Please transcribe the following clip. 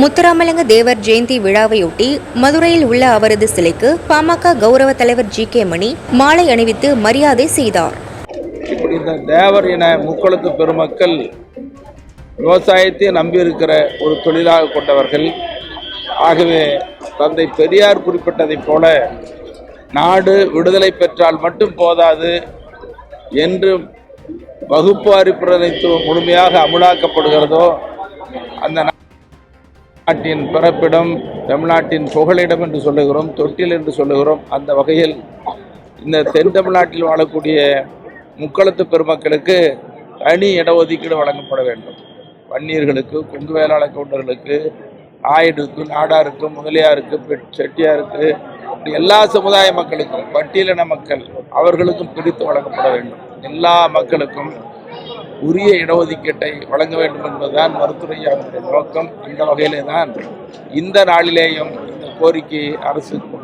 முத்துராமலிங்க தேவர் ஜெயந்தி விழாவையொட்டி மதுரையில் உள்ள அவரது சிலைக்கு பாமக கௌரவ தலைவர் ஜி கே மணி மாலை அணிவித்து மரியாதை செய்தார். இப்படி இந்த தேவர் என முக்கொழுத்து பெருமக்கள் விவசாயத்தை நம்பியிருக்கிற ஒரு தொழிலாக கொண்டவர்கள் ஆகவே தந்தை பெரியார் குறிப்பிட்டதைப் போல நாடு விடுதலை பெற்றால் மட்டும் போதாது என்று வகுப்பு பிரதிநிதித்துவம் முழுமையாக அமுலாக்கப்படுகிறதோ அந்த நாட்டின் பிறப்பிடம் தமிழ்நாட்டின் புகழிடம் என்று சொல்லுகிறோம் தொட்டில் என்று சொல்லுகிறோம் அந்த வகையில் இந்த தென் தமிழ்நாட்டில் வாழக்கூடிய முக்களத்து பெருமக்களுக்கு தனி இடஒதுக்கீடு வழங்கப்பட வேண்டும். வன்னியர்களுக்கு கொங்கு வேளாள கவுண்டர்களுக்கு நாயுடுக்கு நாடாருக்கு முதலியாருக்கு பெட்- செட்டியாருக்கு இப்படி எல்லா சமுதாய மக்களுக்கும் பட்டியலின மக்கள் அவர்களுக்கும் பிரித்து வழங்கப்பட வேண்டும். எல்லா மக்களுக்கும் உரிய இடஒதுக்கீட்டை வழங்க வேண்டும் என்பதுதான் மருத்துவரையாளருடைய நோக்கம். அந்த வகையிலே தான் இந்த நாளிலேயும் இந்த கோரிக்கையை அரசுக்கு